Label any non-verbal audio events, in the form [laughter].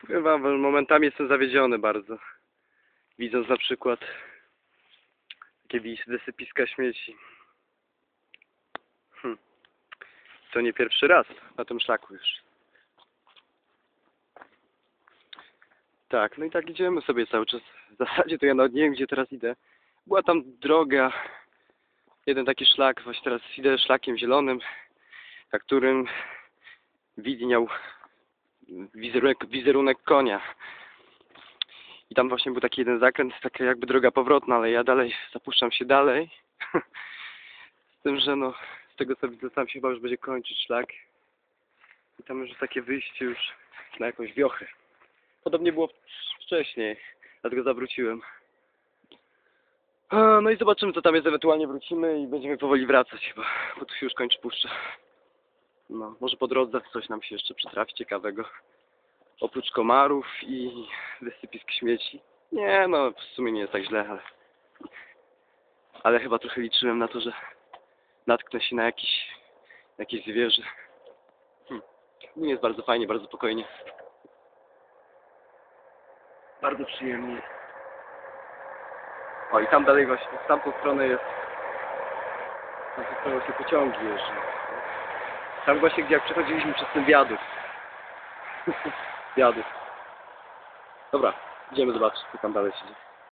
Powiem wam, momentami jestem zawiedziony bardzo. Widząc na przykład takie wysypiska śmieci. Hm. To nie pierwszy raz na tym szlaku już. Tak, no i tak idziemy sobie cały czas. W zasadzie to ja nawet nie wiem, gdzie teraz idę. Była tam droga, jeden taki szlak, właśnie teraz idę szlakiem zielonym, na którym widniał wizerunek, wizerunek konia. I tam właśnie był taki jeden zakręt, taka jakby droga powrotna, ale ja dalej zapuszczam się dalej. [laughs] Z tym, że no, z tego co widzę, tam się chyba już będzie kończyć szlak. I tam już takie wyjście już na jakąś wiochę. Podobnie było wcześniej, dlatego zawróciłem. No i zobaczymy co tam jest, ewentualnie wrócimy i będziemy powoli wracać chyba, bo tu się już kończy puszcza. No, może po drodze coś nam się jeszcze przytrafi ciekawego. Oprócz komarów i wysypisk śmieci. Nie no, w sumie nie jest tak źle, ale... Ale chyba trochę liczyłem na to, że natknę się na jakiś, jakieś zwierzę. Hm. Nie jest bardzo fajnie, bardzo spokojnie. Bardzo przyjemnie. O i tam dalej właśnie, w tamtą stronę jest... Tamtą stronę właśnie pociągi jeżdżą. Tam właśnie, jak przechodziliśmy przez ten wiadukt. [laughs] wiadukt. Dobra, idziemy zobaczyć, co tam dalej się dzieje.